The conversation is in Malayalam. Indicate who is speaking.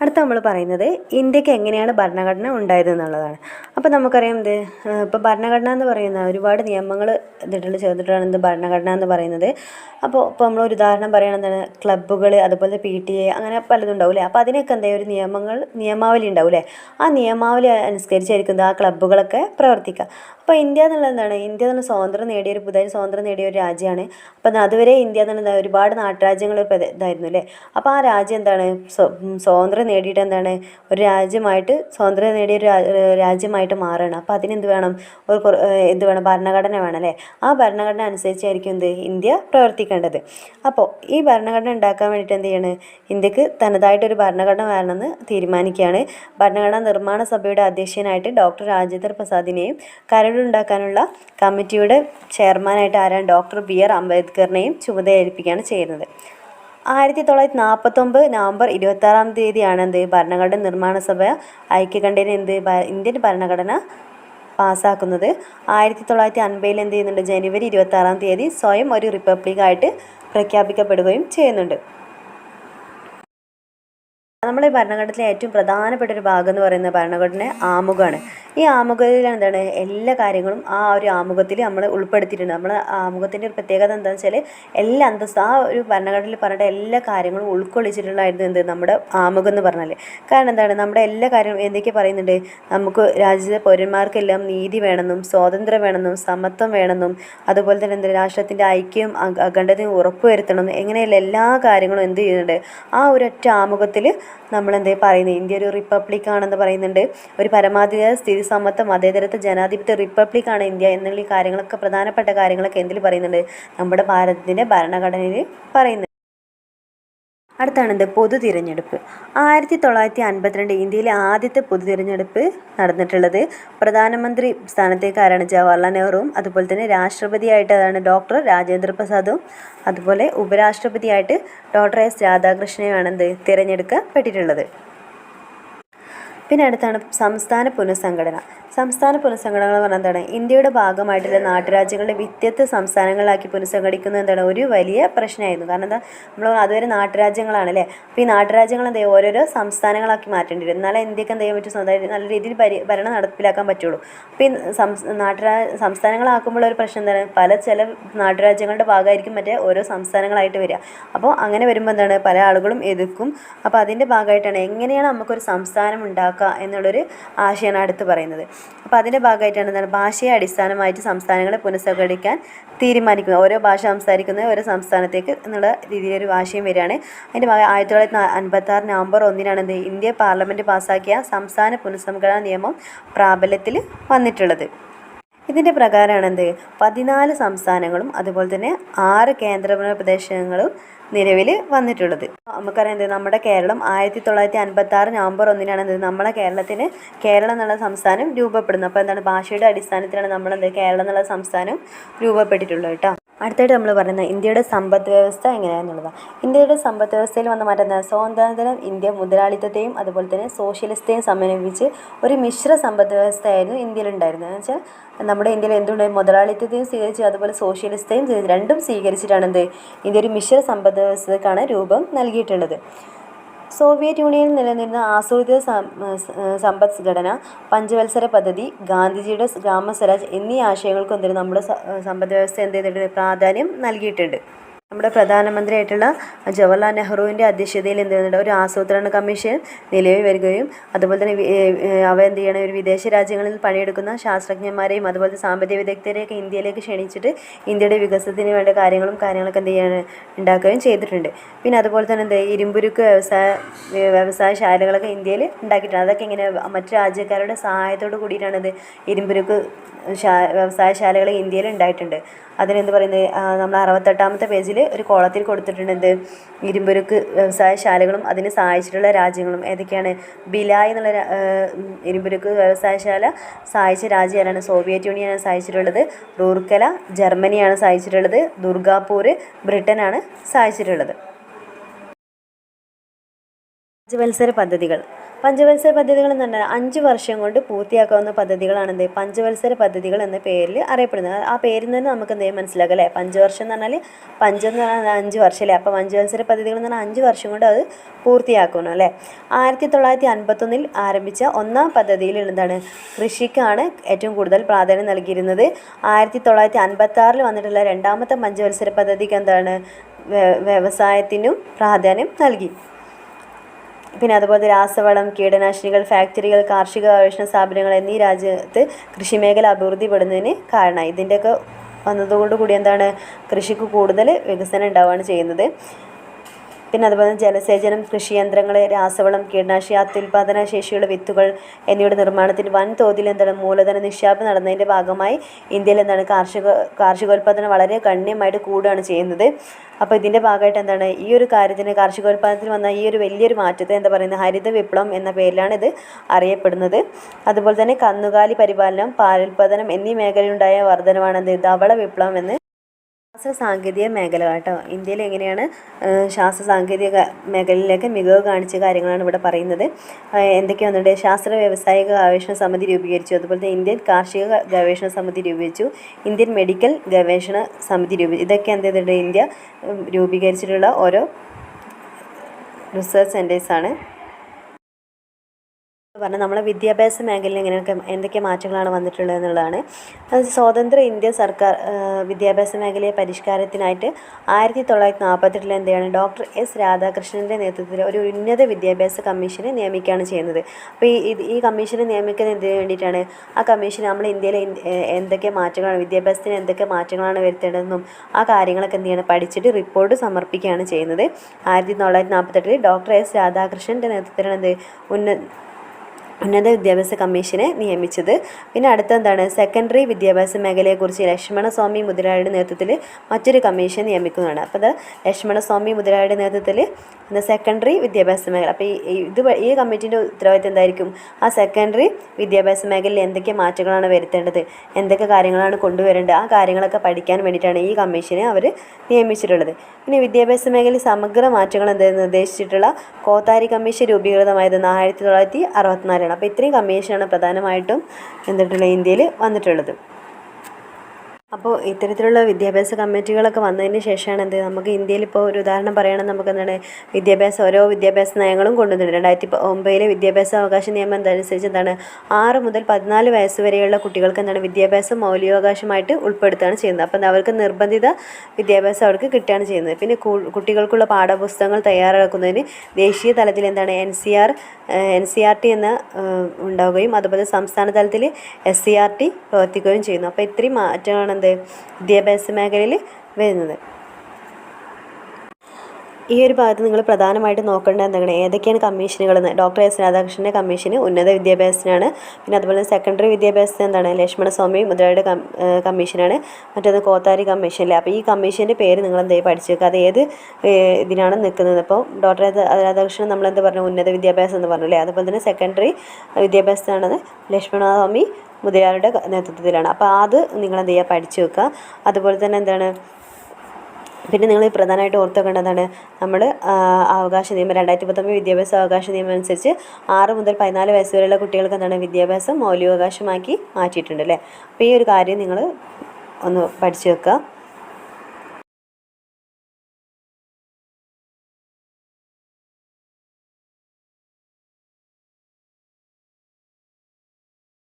Speaker 1: അടുത്ത നമ്മൾ പറയുന്നത് ഇന്ത്യയ്ക്ക് എങ്ങനെയാണ് ഭരണഘടന ഉണ്ടായത് എന്നുള്ളതാണ്. അപ്പോൾ നമുക്കറിയാം എന്ത്? ഇപ്പോൾ ഭരണഘടന എന്ന് പറയുന്ന ഒരുപാട് നിയമങ്ങൾ ഇതിട്ടുള്ള ചേർത്തിട്ടാണ് ഇത് ഭരണഘടന എന്ന് പറയുന്നത്. അപ്പോൾ ഇപ്പോൾ നമ്മൾ ഒരു ഉദാഹരണം പറയുകയാണെന്താണ് ക്ലബ്ബുകൾ അതുപോലെ പി ടി എ അങ്ങനെ പലതും ഉണ്ടാവും അല്ലേ? അപ്പോൾ അതിനൊക്കെ എന്താ ഒരു നിയമങ്ങൾ നിയമാവലി ഉണ്ടാവും അല്ലേ? ആ നിയമാവലി അനുസരിച്ചായിരിക്കും ആ ക്ലബ്ബുകളൊക്കെ പ്രവർത്തിക്കുക. അപ്പോൾ ഇന്ത്യ എന്നുള്ളത് എന്താണ്? ഇന്ത്യ എന്ന് സ്വാതന്ത്ര്യം നേടിയ ഒരു പുതിയ സ്വാതന്ത്ര്യം നേടിയ ഒരു രാജ്യമാണ്. അപ്പോൾ അതുവരെ ഇന്ത്യ എന്നുള്ളത് ഒരുപാട് നാട്ടുരാജ്യങ്ങൾ ഇതായിരുന്നു അല്ലേ? അപ്പോൾ ആ രാജ്യം എന്താണ്? സ്വാതന്ത്ര്യം നേടിയിട്ട് എന്താണ് ഒരു രാജ്യമായിട്ട് സ്വാതന്ത്ര്യം നേടിയ ഒരു രാജ്യമായിട്ട് മാറുകയാണ് അപ്പോൾ അതിനെന്ത് വേണം? ഒരു എന്ത് വേണം? ഭരണഘടന വേണം അല്ലേ? ആ ഭരണഘടന അനുസരിച്ചായിരിക്കും എന്ത്? ഇന്ത്യ പ്രവർത്തിക്കേണ്ടത്. അപ്പോൾ ഈ ഭരണഘടന ഉണ്ടാക്കാൻ വേണ്ടിയിട്ട് എന്ത് ചെയ്യണം? ഇന്ത്യയ്ക്ക് തനതായിട്ടൊരു ഭരണഘടന വേണമെന്ന് തീരുമാനിക്കുകയാണ്. ഭരണഘടനാ നിർമ്മാണ സഭയുടെ അധ്യക്ഷനായിട്ട് ഡോക്ടർ രാജേന്ദ്ര പ്രസാദിനെയും കരടുണ്ടാക്കാനുള്ള കമ്മിറ്റിയുടെ ചെയർമാനായിട്ട് ആരാണ്? ഡോക്ടർ ബി ആർ അംബേദ്കറിനെയും ചുമതല ഏൽപ്പിക്കുകയാണ് ചെയ്യുന്നത്. ആയിരത്തി തൊള്ളായിരത്തി നാൽപ്പത്തൊമ്പത് നവംബർ ഇരുപത്താറാം തീയതിയാണ് എന്ത് ഭരണഘടന നിർമ്മാണ സഭ ഐക്യകണ്ഠേന എന്ത് ഇന്ത്യൻ ഭരണഘടന പാസ്സാക്കുന്നത് ആയിരത്തി തൊള്ളായിരത്തി അൻപതിൽ എന്ത് ചെയ്യുന്നുണ്ട്? ജനുവരി ഇരുപത്താറാം തീയതി സ്വയം ഒരു റിപ്പബ്ലിക്കായിട്ട് പ്രഖ്യാപിക്കപ്പെടുകയും ചെയ്യുന്നുണ്ട്. നമ്മുടെ ഭരണഘടനയിലെ ഏറ്റവും പ്രധാനപ്പെട്ട ഒരു ഭാഗം എന്ന് പറയുന്ന ഭരണഘടന ആമുഖമാണ് ഈ ആമുഖത്തിൽ എന്താണ് എല്ലാ കാര്യങ്ങളും ആ ഒരു ആമുഖത്തിൽ നമ്മൾ ഉൾപ്പെടുത്തിയിട്ടുണ്ട്. നമ്മൾ ആമുഖത്തിന്റെ ഒരു പ്രത്യേകത എന്താണെന്ന് വെച്ചാൽ എല്ലാ അന്തസ്ത് ആ ഒരു ഭരണഘടനയിൽ പറഞ്ഞിട്ട് എല്ലാ കാര്യങ്ങളും ഉൾക്കൊള്ളിച്ചിട്ടുള്ളതായിരുന്നു എന്ത് നമ്മുടെ ആമുഖം എന്ന് പറഞ്ഞാൽ കാരണം എന്താണ് നമ്മുടെ എല്ലാ കാര്യങ്ങളും എന്തൊക്കെ പറയുന്നുണ്ട്? നമുക്ക് രാജ്യത്തെ പൗരന്മാർക്കെല്ലാം നീതി വേണമെന്നും സ്വാതന്ത്ര്യം വേണമെന്നും സമത്വം വേണമെന്നും അതുപോലെ തന്നെ എന്ത് രാഷ്ട്രത്തിന്റെ ഐക്യവും അഖണ്ഡതയും ഉറപ്പുവരുത്തണം എങ്ങനെയുള്ള എല്ലാ കാര്യങ്ങളും എന്ത് ചെയ്യുന്നുണ്ട്? ആ ഒരൊറ്റ ആമുഖത്തിൽ നമ്മളെന്താ പറയുന്നത് ഇന്ത്യ ഒരു റിപ്പബ്ലിക് ആണെന്ന് പറയുന്നുണ്ട്. ഒരു പരമാധികാര സ്ഥിതി സമത്വം മതേതരത്വ ജനാധിപത്യ റിപ്പബ്ലിക്കാണ് ഇന്ത്യ എന്നുള്ള ഈ കാര്യങ്ങളൊക്കെ പ്രധാനപ്പെട്ട കാര്യങ്ങളൊക്കെ എന്തിൽ പറയുന്നുണ്ട്? നമ്മുടെ ഭാരതത്തിന്റെ ഭരണഘടനയിൽ പറയുന്നുണ്ട്. അടുത്താണെന്ത് പൊതു തിരഞ്ഞെടുപ്പ്. ആയിരത്തി തൊള്ളായിരത്തി അൻപത്തിരണ്ട് ഇന്ത്യയിലെ ആദ്യത്തെ പൊതു തിരഞ്ഞെടുപ്പ് നടന്നിട്ടുള്ളത് പ്രധാനമന്ത്രി സ്ഥാനത്തേക്കാരാണ് ജവഹർലാൽ നെഹ്റുവും അതുപോലെ തന്നെ രാഷ്ട്രപതിയായിട്ട് അതാണ് ഡോക്ടർ രാജേന്ദ്ര പ്രസാദും അതുപോലെ ഉപരാഷ്ട്രപതിയായിട്ട് ഡോക്ടർ എസ് രാധാകൃഷ്ണനുമാണ് എന്ത്? തിരഞ്ഞെടുക്കപ്പെട്ടിട്ടുള്ളത്. പിന്നെ അടുത്താണ് സംസ്ഥാന പുനഃസംഘടന. സംസ്ഥാന പുനഃസംഘടന എന്ന് പറഞ്ഞാൽ എന്താണ് ഇന്ത്യയുടെ ഭാഗമായിട്ടുള്ള നാട്ടുരാജ്യങ്ങളുടെ വ്യത്യസ്ത സംസ്ഥാനങ്ങളാക്കി പുനഃസംഘടിക്കുന്നത് എന്താണ് ഒരു വലിയ പ്രശ്നമായിരുന്നു. കാരണം എന്താ നമ്മൾ അതുവരെ നാട്ടുരാജ്യങ്ങളാണ് അല്ലേ? അപ്പോൾ ഈ നാട്ടുരാജ്യങ്ങൾ എന്താ ഓരോരോ സംസ്ഥാനങ്ങളാക്കി മാറ്റേണ്ടി വരും എന്നാലേ ഇന്ത്യയ്ക്ക് എന്ത് ചെയ്യാൻ പറ്റും? സ്വന്തമായിട്ട് നല്ല രീതിയിൽ പരി ഭരണം നടപ്പിലാക്കാൻ പറ്റുള്ളൂ. അപ്പോൾ ഈ നാട്ടുരാ സംസ്ഥാനങ്ങളാക്കുമ്പോൾ ഒരു പ്രശ്നം എന്താണ്? പല ചില നാട്ടുരാജ്യങ്ങളുടെ ഭാഗമായിരിക്കും മറ്റേ ഓരോ സംസ്ഥാനങ്ങളായിട്ട് വരിക. അപ്പോൾ അങ്ങനെ വരുമ്പോൾ എന്താണ് പല ആളുകളും എതിർക്കും. അപ്പോൾ അതിന്റെ ഭാഗമായിട്ടാണ് എങ്ങനെയാണ് നമുക്കൊരു സംസ്ഥാനം ഉണ്ടാക്കുക എന്നുള്ളൊരു ആശയമാണ് അടുത്ത് പറയുന്നത്. അപ്പോൾ അതിന്റെ ഭാഗമായിട്ടാണ് എന്താണ് ഭാഷയെ അടിസ്ഥാനമായിട്ട് സംസ്ഥാനങ്ങളെ പുനഃസംഘടിക്കാൻ തീരുമാനിക്കുന്നത്. ഓരോ ഭാഷ സംസാരിക്കുന്ന ഓരോ സംസ്ഥാനത്തേക്ക് എന്നുള്ള രീതിയിലൊരു ഭാഷയും വരികയാണ്. അതിന്റെ ഭാഗം ആയിരത്തി തൊള്ളായിരത്തി അൻപത്തി ആറ് നവംബർ ഒന്നിനാണ് എന്ത് ഇന്ത്യ പാർലമെന്റ് പാസ്സാക്കിയ സംസ്ഥാന പുനഃസംഘടനാ നിയമം പ്രാബല്യത്തിൽ വന്നിട്ടുള്ളത്. ഇതിന്റെ പ്രകാരമാണ് എന്ത്? പതിനാല് സംസ്ഥാനങ്ങളും അതുപോലെ തന്നെ ആറ് കേന്ദ്രഭരണ പ്രദേശങ്ങളും നിലവിൽ വന്നിട്ടുള്ളത്. നമുക്കറിയാം എന്ത്? നമ്മുടെ കേരളം ആയിരത്തി തൊള്ളായിരത്തി അൻപത്തി ആറ് നവംബർ ഒന്നിനാണ് എന്ത്? നമ്മളെ കേരളത്തിന് കേരളം എന്നുള്ള സംസ്ഥാനം രൂപപ്പെടുന്നത്. അപ്പോൾ എന്താണ്? ഭാഷയുടെ അടിസ്ഥാനത്തിലാണ് നമ്മളെന്ത്? കേരളം എന്നുള്ള സംസ്ഥാനം രൂപപ്പെട്ടിട്ടുള്ളത് കേട്ടോ. അടുത്തായിട്ട് നമ്മൾ പറയുന്നത് ഇന്ത്യയുടെ സമ്പദ് വ്യവസ്ഥ എങ്ങനെയാണെന്നുള്ളതാണ് ഇന്ത്യയുടെ സമ്പദ് വ്യവസ്ഥയിൽ വന്ന മാറ്റം സ്വാതന്ത്ര്യം ഇന്ത്യ മുതലാളിത്തത്തെയും അതുപോലെ തന്നെ സോഷ്യലിസ്റ്റേയും സമന്വയിപ്പിച്ച് ഒരു മിശ്ര സമ്പദ് വ്യവസ്ഥയായിരുന്നു ഇന്ത്യയിലുണ്ടായിരുന്നത്. എന്ന് വെച്ചാൽ നമ്മുടെ ഇന്ത്യയിൽ എന്തുകൊണ്ട് മുതലാളിത്തത്തെയും സ്വീകരിച്ചു അതുപോലെ സോഷ്യലിസ്റ്റേയും രണ്ടും സ്വീകരിച്ചിട്ടാണ് എന്ത്? ഇന്ത്യ ഒരു മിശ്ര സമ്പദ് വ്യവസ്ഥക്കാണ് രൂപം നൽകിയിട്ടുള്ളത്. സോവിയറ്റ് യൂണിയനിൽ നിലനിന്ന ആസൂത്രിത സമ്പദ്ഘടന പഞ്ചവത്സര പദ്ധതി ഗാന്ധിജിയുടെ ഗ്രാമസ്വരാജ് എന്നീ ആശയങ്ങൾക്കൊന്നും നമ്മുടെ സമ്പദ് വ്യവസ്ഥ എന്ത് ചെയ്തിട്ടുണ്ട് പ്രാധാന്യം നൽകിയിട്ടുണ്ട്. നമ്മുടെ പ്രധാനമന്ത്രിയായിട്ടുള്ള ജവഹർലാൽ നെഹ്റുവിന്റെ അധ്യക്ഷതയിൽ എന്ത് ചെയ്യുന്നുണ്ട്? ഒരു ആസൂത്രണ കമ്മീഷൻ നിലവിൽ വരികയും അതുപോലെ തന്നെ അവ എന്ത് ചെയ്യണം? ഒരു വിദേശ രാജ്യങ്ങളിൽ പണിയെടുക്കുന്ന ശാസ്ത്രജ്ഞന്മാരെയും അതുപോലെ സാമ്പത്തിക വിദഗ്ധരെയൊക്കെ ഇന്ത്യയിലേക്ക് ക്ഷണിച്ചിട്ട് ഇന്ത്യയുടെ വികസനത്തിന് വേണ്ട കാര്യങ്ങളും കാര്യങ്ങളൊക്കെ എന്ത് ചെയ്യാൻ ഉണ്ടാക്കുകയും ചെയ്തിട്ടുണ്ട്. പിന്നെ അതുപോലെ തന്നെ എന്ത് ഇരുമ്പുരുക്ക് വ്യവസായ വ്യവസായ ശാലകളൊക്കെ ഇന്ത്യയിൽ ഉണ്ടാക്കിയിട്ടുണ്ട്. അതൊക്കെ ഇങ്ങനെ മറ്റു രാജ്യക്കാരുടെ സഹായത്തോട് കൂടിയിട്ടാണ് ഇത് ഇരുമ്പുരുക്ക് വ്യവസായശാലകൾ ഇന്ത്യയിൽ ഉണ്ടായിട്ടുണ്ട്. അതിനെന്ത് പറയുന്നത്? നമ്മൾ അറുപത്തെട്ടാമത്തെ പേജിൽ ഒരു കോളത്തിൽ കൊടുത്തിട്ടുണ്ട് എന്ത്? ഇരുമ്പുരുക്ക് വ്യവസായശാലകളും അതിന് സഹായിച്ചിട്ടുള്ള രാജ്യങ്ങളും. ഏതൊക്കെയാണ്? ബിലായ് എന്നുള്ള ഇരുമ്പുരുക്ക് വ്യവസായശാല സഹായിച്ച രാജ്യമാണ് സോവിയറ്റ് യൂണിയനാണ് സഹായിച്ചിട്ടുള്ളത്. റൂർക്കല ജർമ്മനിയാണ് സഹായിച്ചിട്ടുള്ളത്. ദുർഗാപൂർ ബ്രിട്ടനാണ് സഹായിച്ചിട്ടുള്ളത്. പഞ്ചവത്സര പദ്ധതികൾ. പഞ്ചവത്സര പദ്ധതികൾ എന്ന് പറഞ്ഞാൽ അഞ്ച് വർഷം കൊണ്ട് പൂർത്തിയാക്കാവുന്ന പദ്ധതികളാണ് എന്ത്? പഞ്ചവത്സര പദ്ധതികൾ എന്ന പേരിൽ അറിയപ്പെടുന്നത്. ആ പേരിൽ നിന്ന് നമുക്ക് എന്ത് മനസ്സിലാക്കാം അല്ലേ? പഞ്ചവർഷം എന്ന് പറഞ്ഞാൽ പഞ്ചം എന്ന് പറഞ്ഞാൽ അഞ്ച് വർഷം അല്ലേ? അപ്പോൾ പഞ്ചവത്സര പദ്ധതികൾ എന്ന് പറഞ്ഞാൽ അഞ്ച് വർഷം കൊണ്ട് അത് പൂർത്തിയാക്കുന്നു അല്ലേ? ആയിരത്തി തൊള്ളായിരത്തി അൻപത്തൊന്നിൽ ആരംഭിച്ച ഒന്നാം പദ്ധതിയിൽ എന്താണ്? കൃഷിക്കാണ് ഏറ്റവും കൂടുതൽ പ്രാധാന്യം നൽകിയിരുന്നത്. ആയിരത്തി തൊള്ളായിരത്തി അൻപത്തി വന്നിട്ടുള്ള രണ്ടാമത്തെ പഞ്ചവത്സര പദ്ധതിക്ക് എന്താണ്? വ്യ- വ്യവസായത്തിനും പ്രാധാന്യം നൽകി. പിന്നെ അതുപോലെ രാസവളം കീടനാശിനികൾ ഫാക്ടറികൾ കാർഷിക ഗവേഷണ സ്ഥാപനങ്ങൾ എന്നീ രാജ്യത്ത് കൃഷിമേഖല അഭിവൃദ്ധിപ്പെടുന്നതിന് കാരണമായി. ഇതിന്റെയൊക്കെ കൂടി എന്താണ് കൃഷിക്ക് കൂടുതൽ വികസനം ഉണ്ടാവുകയാണ് ചെയ്യുന്നത്. പിന്നെ അതുപോലെ ജലസേചനം കൃഷിയന്ത്രങ്ങൾ രാസവളം കീടനാശിനി അത്യുൽപാദന ശേഷിയുള്ള വിത്തുകൾ എന്നിവയുടെ നിർമ്മാണത്തിന് വൻതോതിൽ എന്താണ് മൂലധന നിക്ഷേപം നടന്നതിന്റെ ഭാഗമായി ഇന്ത്യയിൽ എന്താണ് കാർഷിക കാർഷികോൽപാദനം വളരെ ഗണ്യമായിട്ട് കൂടുകയാണ് ചെയ്യുന്നത്. അപ്പോൾ ഇതിന്റെ ഭാഗമായിട്ട് എന്താണ് ഈ ഒരു കാര്യത്തിന് കാർഷികോൽപാദനത്തിൽ വന്ന ഈ ഒരു വലിയൊരു മാറ്റത്തെ എന്താ പറയുന്നത് ഹരിത വിപ്ലവം എന്ന പേരിലാണ് ഇത് അറിയപ്പെടുന്നത്. അതുപോലെ തന്നെ കന്നുകാലി പരിപാലനം പാലുൽപാദനം എന്നീ മേഖലയിലുണ്ടായ വർധനമാണ് എന്ത് ധവള വിപ്ലവം എന്ന് ശാസ്ത്ര സാങ്കേതിക മേഖല കേട്ടോ ഇന്ത്യയിൽ എങ്ങനെയാണ് ശാസ്ത്ര സാങ്കേതിക മേഖലയിലേക്ക് മികവ് കാണിച്ച കാര്യങ്ങളാണ് ഇവിടെ പറയുന്നത്. എന്തൊക്കെയാണെന്നുണ്ട് എന്തൊക്കെ ശാസ്ത്ര വ്യവസായിക ഗവേഷണ സമിതി രൂപീകരിച്ചു. അതുപോലെ തന്നെ ഇന്ത്യൻ കാർഷിക ഗവേഷണ സമിതി രൂപീകരിച്ചു. ഇന്ത്യൻ മെഡിക്കൽ ഗവേഷണ സമിതി രൂപീ ഇതൊക്കെ എന്ത് ചെയ്തിട്ടുണ്ട്? ഇന്ത്യ രൂപീകരിച്ചിട്ടുള്ള ഓരോ റിസർച്ച് സെന്റേഴ്സാണ് പറഞ്ഞാൽ നമ്മളെ വിദ്യാഭ്യാസ മേഖലയിൽ എങ്ങനെയൊക്കെ എന്തൊക്കെ മാറ്റങ്ങളാണ് വന്നിട്ടുള്ളത് എന്നുള്ളതാണ്. സ്വതന്ത്ര ഇന്ത്യ സർക്കാർ വിദ്യാഭ്യാസ മേഖലയെ പരിഷ്കാരത്തിനായിട്ട് ആയിരത്തി തൊള്ളായിരത്തി നാൽപ്പത്തെട്ടിൽ എന്ത് ഡോക്ടർ എസ് രാധാകൃഷ്ണന്റെ നേതൃത്വത്തിൽ ഒരു ഉന്നത വിദ്യാഭ്യാസ കമ്മീഷനെ നിയമിക്കുകയാണ് ചെയ്യുന്നത്. അപ്പോൾ ഈ ഈ കമ്മീഷനെ നിയമിക്കുന്നത് എന്തിനു വേണ്ടിയിട്ടാണ്? ആ കമ്മീഷൻ നമ്മൾ ഇന്ത്യയിലെ എന്തൊക്കെ മാറ്റങ്ങളാണ് വിദ്യാഭ്യാസത്തിന് എന്തൊക്കെ മാറ്റങ്ങളാണ് വരുത്തേണ്ടതെന്നും ആ കാര്യങ്ങളൊക്കെ എന്ത് ചെയ്യണം? പഠിച്ചിട്ട് റിപ്പോർട്ട് സമർപ്പിക്കുകയാണ് ചെയ്യുന്നത്. ആയിരത്തി തൊള്ളായിരത്തി നാൽപ്പത്തെട്ടിൽ ഡോക്ടർ എസ് രാധാകൃഷ്ണന്റെ നേതൃത്വത്തിലാണ് എന്ത് ഉന്ന ഉന്നത വിദ്യാഭ്യാസ കമ്മീഷനെ നിയമിച്ചത്. പിന്നെ അടുത്ത എന്താണ് സെക്കൻഡറി വിദ്യാഭ്യാസ മേഖലയെക്കുറിച്ച് ലക്ഷ്മണസ്വാമി മുതലാളിയുടെ നേതൃത്വത്തിൽ മറ്റൊരു കമ്മീഷൻ നിയമിക്കുന്നതാണ്. അപ്പോൾ അത് ലക്ഷ്മണസ്വാമി മുതലാളിയുടെ നേതൃത്വത്തിൽ എന്താ സെക്കൻഡറി വിദ്യാഭ്യാസ മേഖല. അപ്പോൾ ഈ ഇത് ഈ കമ്മിറ്റിന്റെ ഉത്തരവാദിത്തം എന്തായിരിക്കും? ആ സെക്കൻഡറി വിദ്യാഭ്യാസ മേഖലയിൽ എന്തൊക്കെ മാറ്റങ്ങളാണ് വരുത്തേണ്ടത്? എന്തൊക്കെ കാര്യങ്ങളാണ് കൊണ്ടുവരേണ്ടത്? ആ കാര്യങ്ങളൊക്കെ പഠിക്കാൻ വേണ്ടിയിട്ടാണ് ഈ കമ്മീഷനെ അവർ നിയമിച്ചിട്ടുള്ളത്. പിന്നെ വിദ്യാഭ്യാസ മേഖലയിൽ സമഗ്ര മാറ്റങ്ങൾ എന്ത് നിർദ്ദേശിച്ചിട്ടുള്ള കോത്താരി കമ്മീഷൻ രൂപീകൃതമായത് ആയിരത്തി തൊള്ളായിരത്തി അപ്പോൾ ഇത്രയും കമ്മീഷനാണ് പ്രധാനമായിട്ടും എന്തിട്ടുള്ളത് ഇന്ത്യയിൽ വന്നിട്ടുള്ളത്. അപ്പോൾ ഇത്തരത്തിലുള്ള വിദ്യാഭ്യാസ കമ്മിറ്റികളൊക്കെ വന്നതിന് ശേഷമാണ് എന്ത് നമുക്ക് ഇന്ത്യയിൽ ഇപ്പോൾ ഒരു ഉദാഹരണം പറയുകയാണെങ്കിൽ നമുക്ക് എന്താണ്? വിദ്യാഭ്യാസ ഓരോ വിദ്യാഭ്യാസ നയങ്ങളും കൊണ്ടുവന്നിട്ടുണ്ട്. രണ്ടായിരത്തി ഒമ്പതിലെ വിദ്യാഭ്യാസ അവകാശ നിയമം അനുസരിച്ച് എന്താണ്? ആറ് മുതൽ പതിനാല് വയസ്സ് വരെയുള്ള കുട്ടികൾക്ക് എന്താണ്? വിദ്യാഭ്യാസം മൗലികാവകാശമായിട്ട് ഉൾപ്പെടുത്തുകയാണ് ചെയ്യുന്നത്. അപ്പം അവർക്ക് നിർബന്ധിത വിദ്യാഭ്യാസം അവർക്ക് കിട്ടുകയാണ് ചെയ്യുന്നത്. പിന്നെ കുട്ടികൾക്കുള്ള പാഠപുസ്തകങ്ങൾ തയ്യാറാക്കുന്നതിന് ദേശീയ തലത്തിൽ എന്താണ്? N C R N C R T എന്ന ഉണ്ടാവുകയും അതുപോലെ സംസ്ഥാന തലത്തിൽ എസ് സി ആർ ടി പ്രവർത്തിക്കുകയും ചെയ്യുന്നു. അപ്പോൾ ഇത്രയും മാറ്റമാണ് എന്ത്? വിദ്യാഭ്യാസ മേഖലയിൽ വരുന്നത്. ഈ ഒരു ഭാഗത്ത് നിങ്ങൾ പ്രധാനമായിട്ട് നോക്കേണ്ടത് എന്താണ്? ഏതൊക്കെയാണ് കമ്മീഷനുകളെന്ന്? ഡോക്ടർ എസ് രാധാകൃഷ്ണന്റെ കമ്മീഷൻ ഉന്നത വിദ്യാഭ്യാസത്തിനാണ്. പിന്നെ അതുപോലെ സെക്കൻഡറി വിദ്യാഭ്യാസത്തിന് എന്താണ്? ലക്ഷ്മണസ്വാമി മുതലാളിയുടെ കമ്മീഷനാണ്. മറ്റേത് കോത്താരി കമ്മീഷൻ അല്ലേ അപ്പോൾ ഈ കമ്മീഷന്റെ പേര് നിങ്ങൾ എന്തായി പഠിച്ചു വെക്കുക. അത് ഏത് ഇതിനാണ് നിൽക്കുന്നത്? അപ്പോൾ ഡോക്ടർ രാധാകൃഷ്ണൻ നമ്മൾ എന്താ പറഞ്ഞു? ഉന്നത വിദ്യാഭ്യാസം എന്ന് പറഞ്ഞു അല്ലേ? അതുപോലെ തന്നെ സെക്കൻഡറി വിദ്യാഭ്യാസത്തിനാണ് ലക്ഷ്മണസ്വാമി മുതലാളിയുടെ നേതൃത്വത്തിലാണ്. അപ്പോൾ അത് നിങ്ങൾ എന്ത് ചെയ്യുക? പഠിച്ചു വെക്കുക. അതുപോലെ തന്നെ എന്താണ്? പിന്നെ നിങ്ങൾ പ്രധാനമായിട്ട് ഓർത്ത് നമ്മൾ അവകാശ നിയമം രണ്ടായിരത്തി പത്തൊമ്പത് വിദ്യാഭ്യാസ അവകാശ നിയമം അനുസരിച്ച് ആറ് മുതൽ പതിനാല് വയസ്സ് വരെയുള്ള കുട്ടികൾക്ക് എന്താണ്? വിദ്യാഭ്യാസം മൗലികാവകാശമാക്കി മാറ്റിയിട്ടുണ്ട് അല്ലേ? അപ്പോൾ ഈ ഒരു കാര്യം നിങ്ങൾ ഒന്ന് പഠിച്ചു വെക്കുക.